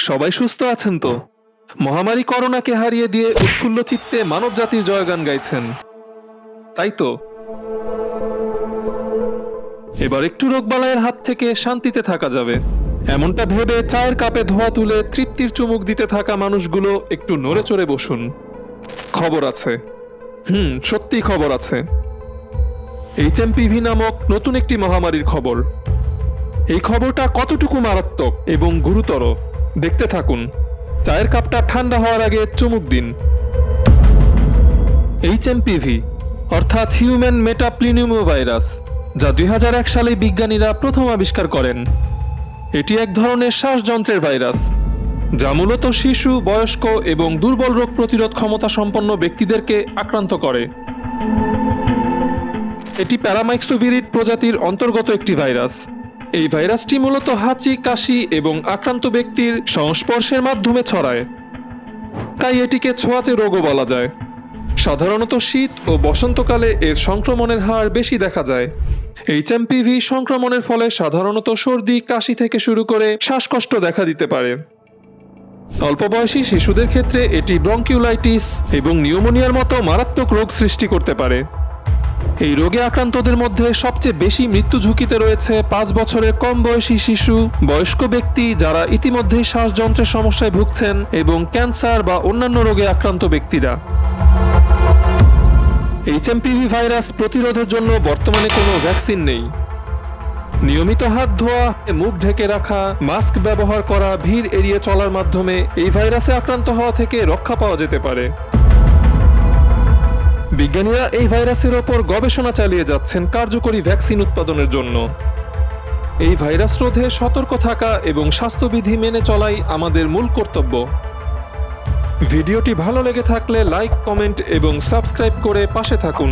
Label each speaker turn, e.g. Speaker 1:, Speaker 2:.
Speaker 1: সবাই সুস্থ আছেন তো? মহামারী করোনাকে হারিয়ে দিয়ে উৎফুল্ল চিত্তে মানব জাতির জয়গান গাইছেন। তাই তো? এবার একটু রোগবালাইয়ের হাত থেকে শান্তিতে থাকা যাবে। এমনটা ভেবে চায়ের কাপে ধোয়া তুলে তৃপ্তির চুমুক দিতে থাকা মানুষগুলো একটু নড়ে চড়ে বসুন। খবর আছে। হুম সত্যি খবর আছে। এইচএমপিভি নামক নতুন একটি মহামারীর খবর। এই খবরটা কতটুকু মারাত্মক এবং গুরুতর? দেখতে থাকুন। চায়ের কাপটা ঠান্ডা হওয়ার আগে চুমুক দিন। এইচ এইচএমপিভি অর্থাৎ হিউম্যান মেটাপ্লিনিউমো ভাইরাস যা দুই হাজার এক সালে বিজ্ঞানীরা প্রথম আবিষ্কার করেন। এটি এক ধরনের শ্বাসযন্ত্রের ভাইরাস, যা মূলত শিশু, বয়স্ক এবং দুর্বল রোগ প্রতিরোধ ক্ষমতা সম্পন্ন ব্যক্তিদেরকে আক্রান্ত করে। এটি প্যারামাইক্সোভিরিড প্রজাতির অন্তর্গত একটি ভাইরাস। এই ভাইরাসটি মূলত হাঁচি, কাশি এবং আক্রান্ত ব্যক্তির সংস্পর্শের মাধ্যমে ছড়ায়। তাই এটিকে ছোঁয়াচে রোগও বলা যায়। সাধারণত শীত ও বসন্তকালে এর সংক্রমণের হার বেশি দেখা যায়। এইচ এইচএমপিভি সংক্রমণের ফলে সাধারণত সর্দি, কাশি থেকে শুরু করে শ্বাসকষ্ট দেখা দিতে পারে। অল্প বয়সী শিশুদের ক্ষেত্রে এটি ব্রঙ্কিউলাইটিস এবং নিউমোনিয়ার মতো মারাত্মক রোগ সৃষ্টি করতে পারে। এই রোগে আক্রান্তদের মধ্যে সবচেয়ে বেশি মৃত্যু ঝুঁকিতে রয়েছে পাঁচ বছরের কম বয়সী শিশু, বয়স্ক ব্যক্তি যারা ইতিমধ্যেই শ্বাসযন্ত্রের সমস্যায় ভুগছেন এবং ক্যান্সার বা অন্যান্য রোগে আক্রান্ত ব্যক্তিরা। এইচএমপিভি ভাইরাস প্রতিরোধের জন্য বর্তমানে কোনো ভ্যাকসিন নেই। নিয়মিত হাত ধোয়া, মুখ ঢেকে রাখা, মাস্ক ব্যবহার করা, ভিড় এড়িয়ে চলার মাধ্যমে এই ভাইরাসে আক্রান্ত হওয়া থেকে রক্ষা পাওয়া যেতে পারে। বিজ্ঞানীরা এই ভাইরাসের ওপর গবেষণা চালিয়ে যাচ্ছেন কার্যকরী ভ্যাকসিন উৎপাদনের জন্য। এই ভাইরাস রোধে সতর্ক থাকা এবং স্বাস্থ্যবিধি মেনে চলাই আমাদের মূল কর্তব্য। ভিডিওটি ভালো লেগে থাকলে লাইক, কমেন্ট এবং সাবস্ক্রাইব করে পাশে থাকুন।